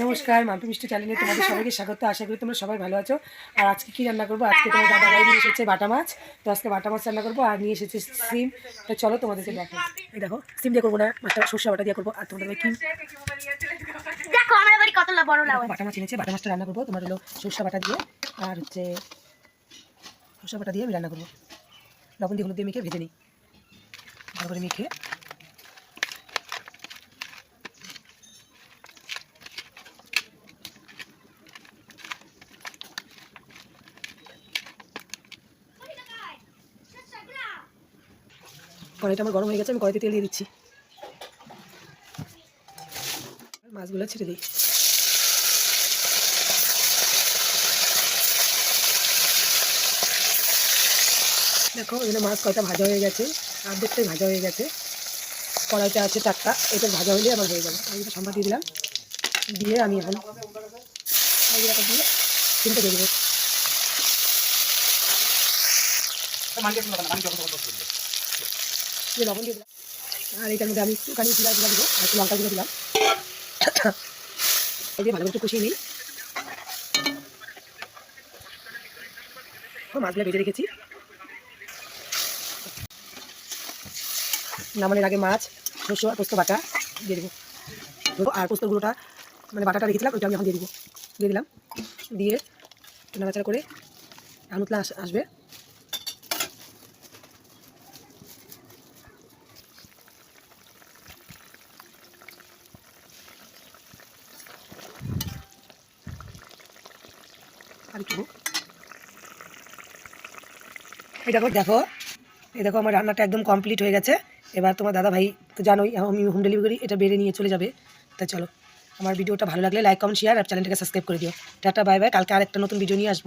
নমস্কার মাম্পি মিষ্টি চ্যানেলে তোমাদের সবাইকে স্বাগত। আশা করি তোমরা সবাই ভালো আছো। আর আজকে কি রান্না করব? আজকে তোমার দাদা ভাই নিয়ে এসেছে বাটা মাছ। তো আজকে বাটা মাছ রান্না করব আর নিয়ে এসেছে সিম। তো চলো তোমাদেরকে দেখো এই দেখো সিম দিয়ে করব না মাছটা সর্ষে বাটা দিয়ে করব। আর তোমাদের কি? বাটা মাছ এনেছে বাটা মাছটা রান্না করব। তোমার হলো সর্ষে বাটা দিয়ে আর হচ্ছে সর্ষে বাটা দিয়ে আমি রান্না করব। লবণ দিয়ে হলুদ দিয়ে মেখে ভেজে নিই। ভালো করে মেখে কড়াইটা আমার গরম হয়ে গেছে, আমি কড়াইতে তেল দিয়ে দিচ্ছি। মাছগুলো ছেড়ে দিই। দেখো, এখানে মাছ কয়টা ভাজা হয়ে গেছে অর্ধেকটাই ভাজা হয়ে গেছে। কড়াইটা আছে চারটা, এটা ভাজা হলে আমার হয়ে যাবে। আমি এটা সাম্বার দিয়ে দিলাম। দিয়ে আমি এখন দিয়ে দেবো। দিয়ে লবণ দিয়ে দিলাম। আর এটার মধ্যে আমি একটুখানি জিরা জিরা দিব, আর একটু লঙ্কা গুঁড়ো দিলাম। এই দিয়ে ভালো একটু কষিয়ে নিই। মাছগুলো ভেজে রেখেছি। নামানোর আগে মাছ, শস্য আর পোস্ত বাটা দিয়ে দেবো। আর পোস্তর গুঁড়োটা মানে বাটাটা রেখেছিলাম, ওইটা আমি এখন দিয়ে দিব। দিয়ে দিলাম। দিয়ে নাড়াচাড়া করে আনুতলা আস- আসবে। এই দেখো দেখো, এই দেখো আমার রান্নাটা একদম কমপ্লিট হয়ে গেছে। এবার তোমার দাদা ভাই তো জানোই, আমি হোম ডেলিভারি এটা বেড়ে নিয়ে চলে যাবে। তা চলো, আমার ভিডিওটা ভালো লাগলে লাইক কমেন্ট শেয়ার আর চ্যানেলটাকে সাবস্ক্রাইব করে দিও। টাটা বাই বাই কালকে আরেকটা নতুন ভিডিও নিয়ে আসব।